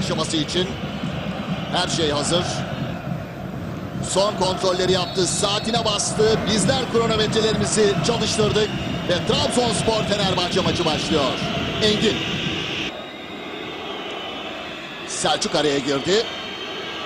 başlaması için. Her şey hazır. Son kontrolleri yaptı. Saatine bastı. Bizler kronometrelerimizi çalıştırdık. Ve Trabzonspor Fenerbahçe maçı başlıyor. Engin. Selçuk araya girdi.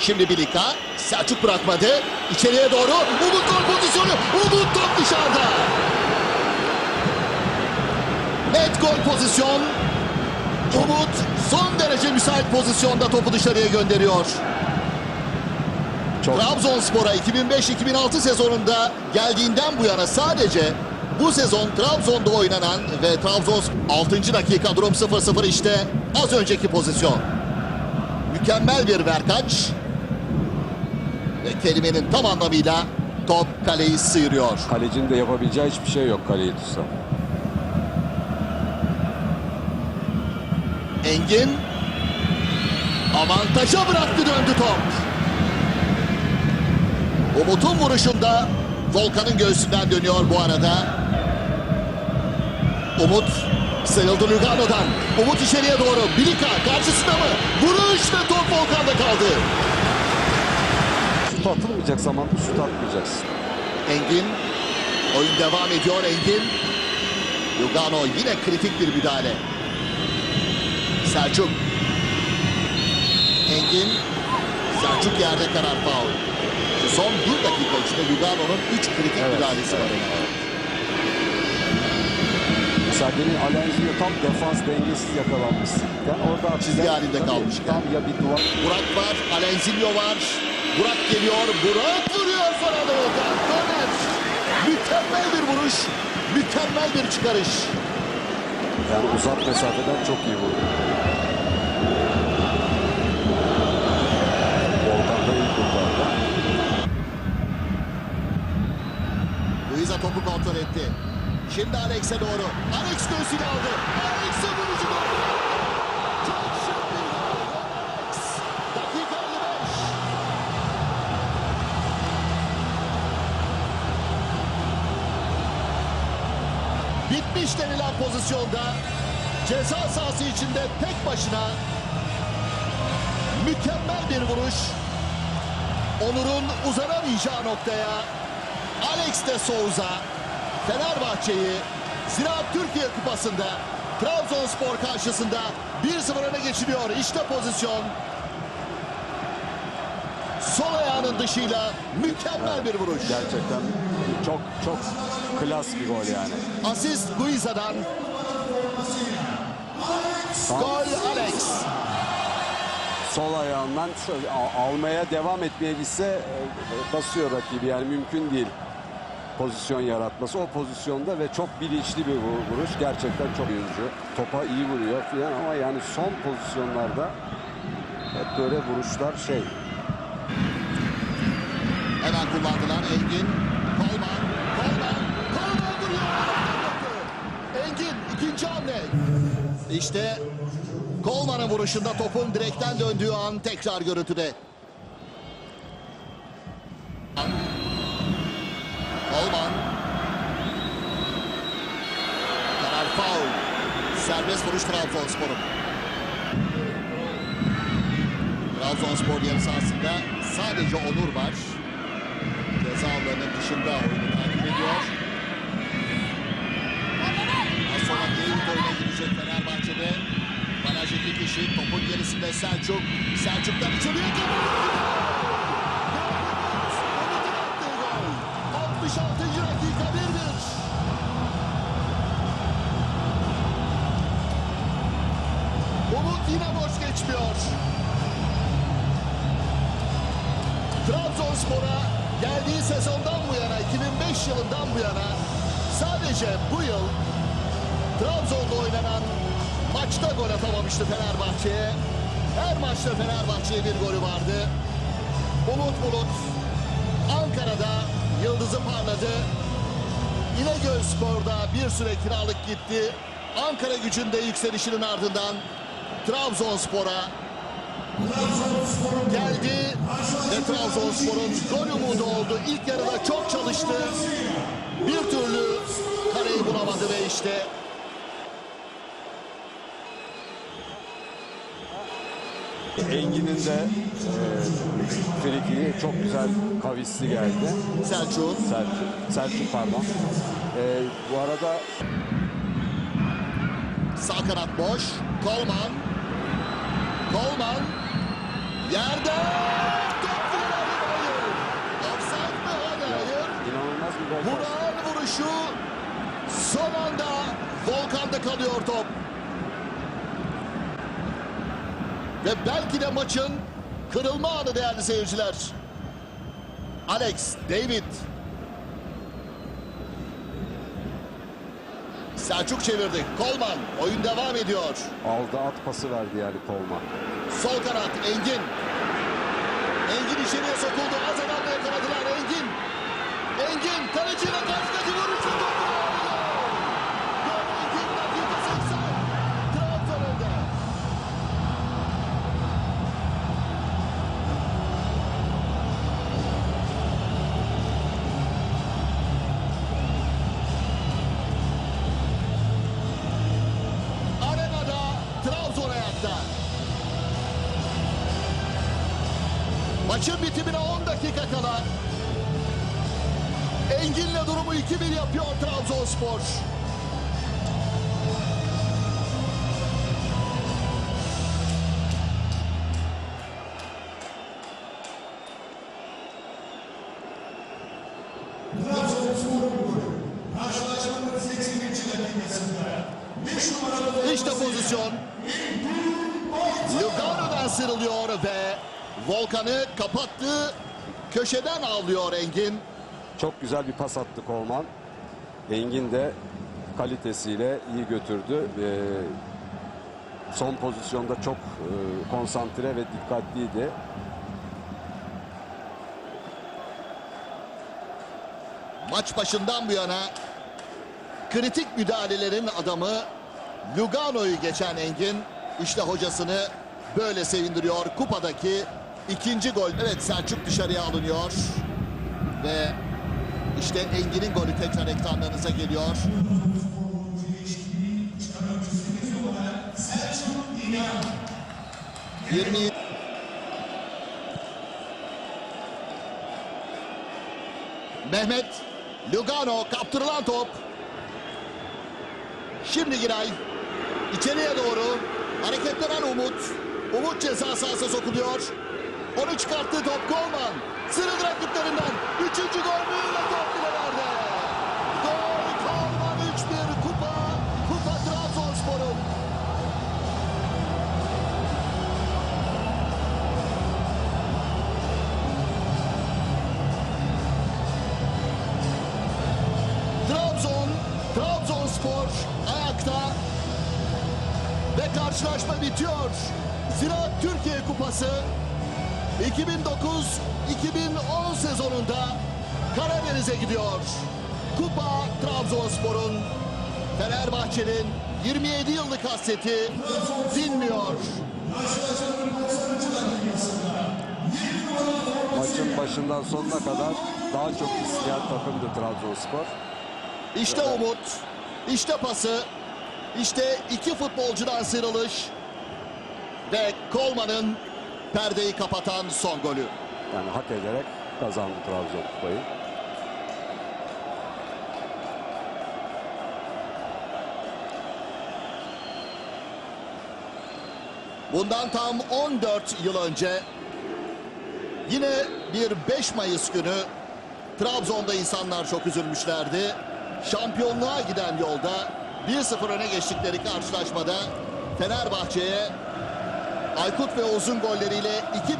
Şimdi Bilika. Selçuk bırakmadı. İçeriye doğru. Umut gol pozisyonu. Umut top dışarıda. Net gol pozisyon. Umut son müsait pozisyonda topu dışarıya gönderiyor. Çok Trabzonspor'a 2005-2006 sezonunda geldiğinden bu yana sadece bu sezon Trabzon'da oynanan ve Trabzon 6. dakika durum 0-0 işte az önceki pozisyon. Mükemmel bir verkaç ve kelimenin tam anlamıyla top kaleyi sıyırıyor. kalecinin de yapabileceği hiçbir şey yok kaleyi tutsa. Engin avantaja bıraktı döndü top. Umut'un vuruşunda Volkan'ın göğsünden dönüyor bu arada. Umut sıyrıldı Lugano'dan. Umut içeriye doğru. Bilika karşısında mı? Vuruş ve top Volkan'da kaldı. Şut atılmayacak zamanda şut atmayacaksın. Engin. Oyun devam ediyor Engin. Lugano yine kritik bir müdahale. Selçuk. Engin. Selçuk yerde karar faul. Son bir dakika içinde Lugano'nun üç kritik Evet, müdahalesi var. Mesela demin Alenzi'ye tam defans dengesiz yakalanmışsın. Yani orada Çizgi halinde kalmışken. Tam ya bir duvar. Burak var. Alenzillo var. Burak geliyor. Burak vuruyor sonra da Volkan. Korner. Mükemmel bir vuruş. Mükemmel bir çıkarış. Yani uzak mesafeden çok iyi vurdu. Volkan da iyi kurtardı. Luisa topu kontrol etti. Şimdi Alex'e doğru. Alex göğsüne aldı. Alex'e vurucu gol. Alex. Dakika 55. Bitmiş denilen pozisyonda ceza sahası içinde tek başına mükemmel bir vuruş. Onur'un uzanamayacağı noktaya Alex de Souza Fenerbahçe'yi Ziraat Türkiye Kupası'nda Trabzonspor karşısında 1-0 öne geçiriyor. İşte pozisyon. Sol ayağının dışıyla mükemmel bir vuruş. Gerçekten çok çok klas bir gol yani. Asist Guiza'dan. Gol Alex. Sol ayağından almaya devam etmeye gitse e, basıyor rakibi yani mümkün değil pozisyon yaratması. O pozisyonda ve çok bilinçli bir vu- vuruş. Gerçekten çok oyuncu. Topa iyi vuruyor falan ama yani son pozisyonlarda hep böyle vuruşlar şey. Hemen kullandılar Engin. Kolman. Kolman. Kolman vuruyor. Engin ikinci hamle. İşte Kolman'ın vuruşunda topun direkten döndüğü an tekrar görüntüde. Kolman. Karar faul. Vuruş Trabzonspor'un. Trabzonspor yarı sahasında sadece Onur var. Ceza alanının dışında oyunu takip ediyor. Az sonra David oyuna girecek Fenerbahçe'de. Baraj iki kişi topun gerisinde Selçuk. Selçuk'tan içeriye geliyor. Umut'un attığı gol. 66. dakika 1-1. Umut yine geçmiyor. Trabzonspor'a geldiği sezondan bu yana 2005 yılından bu yana sadece bu yıl Trabzon'da oynanan maçta gol atamamıştı Fenerbahçe'ye. Her maçta Fenerbahçe'ye bir golü vardı. Umut Bulut Ankara'da yıldızı parladı. İnegöl Spor'da bir süre kiralık gitti. Ankara gücünde yükselişinin ardından Trabzonspor'a geldi ve Trabzonspor'un gol umudu oldu. İlk yarıda çok çalıştı. Bir türlü kareyi bulamadı ve işte Engin'in de e, frikiği çok güzel kavisli geldi. Selçuk. Selçuk, Selçuk pardon. E, bu arada Sağ kanat boş. Kolman. Kolman. Yerde. Offside mi? Hayır. inanılmaz bir gol. Burak'ın vuruşu son anda Volkan'da kalıyor top. Ve belki de maçın kırılma anı değerli seyirciler. Alex, David. Selçuk çevirdi. Kolman oyun devam ediyor. Aldı at pası verdi yani Kolman. Sol kanat Engin. Engin içeriye sokuldu. Maçın bitimine 10 dakika kala Engin'le durumu 2-1 yapıyor Trabzonspor. İşte pozisyon. Lugano'dan sıyrılıyor ve Volkan'ı kapattığı köşeden avlıyor Engin. Çok güzel bir pas attı Kolman. Engin de kalitesiyle iyi götürdü. E, son pozisyonda çok e, konsantre ve dikkatliydi. Maç başından bu yana kritik müdahalelerin adamı Lugano'yu geçen Engin işte hocasını böyle sevindiriyor. Kupadaki ikinci gol. Evet Selçuk dışarıya alınıyor. Ve işte Engin'in golü tekrar ekranlarınıza geliyor. Yirmi Mehmet Lugano kaptırılan top. Şimdi Giray içeriye doğru hareketlenen Umut. Umut ceza sahasına sokuluyor. Onu çıkarttığı top Kolman. Sırık rakiplerinden. Üçüncü gol mü ve top filelerde. Gol Kolman 3-1 kupa. Kupa Trabzonspor'un. Trabzon, Trabzonspor ayakta ve karşılaşma bitiyor. Zira Türkiye Kupası 2009-2010 sezonunda Karadeniz'e gidiyor. Kupa Trabzonspor'un Fenerbahçe'nin 27 yıllık hasreti dinmiyor. Maçın başından sonuna kadar daha çok isteyen takımdı Trabzonspor. İşte Umut, işte pası, işte iki futbolcudan sıyrılış ve Kolman'ın perdeyi kapatan son golü. Yani hak ederek kazandı Trabzon kupayı. Bundan tam 14 yıl önce yine bir 5 Mayıs günü Trabzon'da insanlar çok üzülmüşlerdi. Şampiyonluğa giden yolda 1-0 öne geçtikleri karşılaşmada Fenerbahçe'ye Aykut ve Ozun golleriyle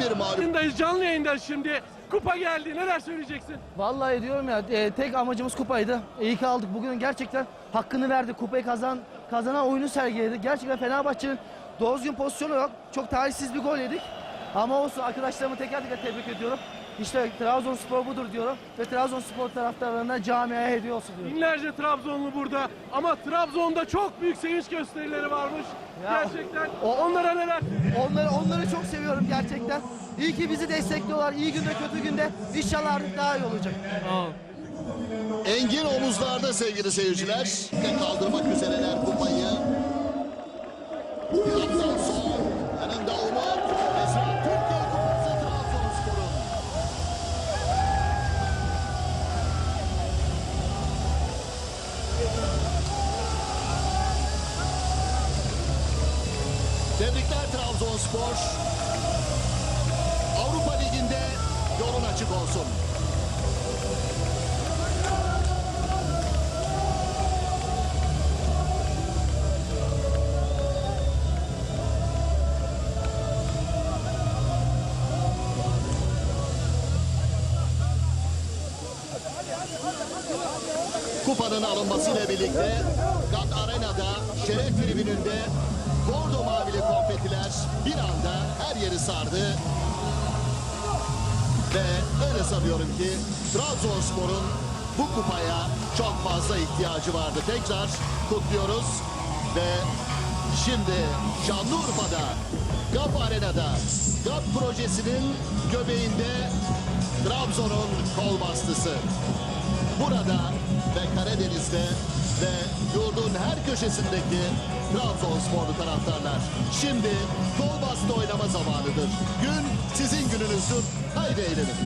2-1 mağlup Yayındayız, canlı yayındayız şimdi. Kupa geldi. Neler söyleyeceksin? Vallahi diyorum ya e, tek amacımız kupaydı. İyi ki aldık. Bugün gerçekten hakkını verdi. Kupayı kazan kazanan oyunu sergiledi. Gerçekten Fenerbahçe'nin doğru düzgün pozisyonu yok. Çok talihsiz bir gol yedik. Ama olsun arkadaşlarımı teker teker tebrik ediyorum. İşte Trabzonspor budur diyorum. Ve Trabzonspor taraftarlarına camiaya hediye olsun diyorum. Binlerce Trabzonlu burada ama Trabzon'da çok büyük sevinç gösterileri varmış. Ya. Gerçekten. O- Onlara neler? Onları onları çok seviyorum gerçekten. İyi ki bizi destekliyorlar. İyi günde kötü günde. İnşallah artık daha iyi olacak. Engin omuzlarda sevgili seyirciler. Kaldırmak üzereler kupayı. Trabzonspor yanında Umut Trabzonspor Avrupa Ligi'nde yolun açık olsun. Kupanın alınmasıyla birlikte Gat Arena'da şeref tribününde bordo mavili konfetiler bir anda her yeri sardı. Ve öyle sanıyorum ki Trabzonspor'un bu kupaya çok fazla ihtiyacı vardı. Tekrar kutluyoruz ve şimdi Şanlıurfa'da GAP Arena'da GAP projesinin göbeğinde Trabzon'un kol bastısı. Burada ve Karadeniz'de ve yurdun her köşesindeki Trabzonsporlu taraftarlar. Şimdi kol bastı oynama zamanıdır. Gün sizin gününüzdür. Haydi eğlenin.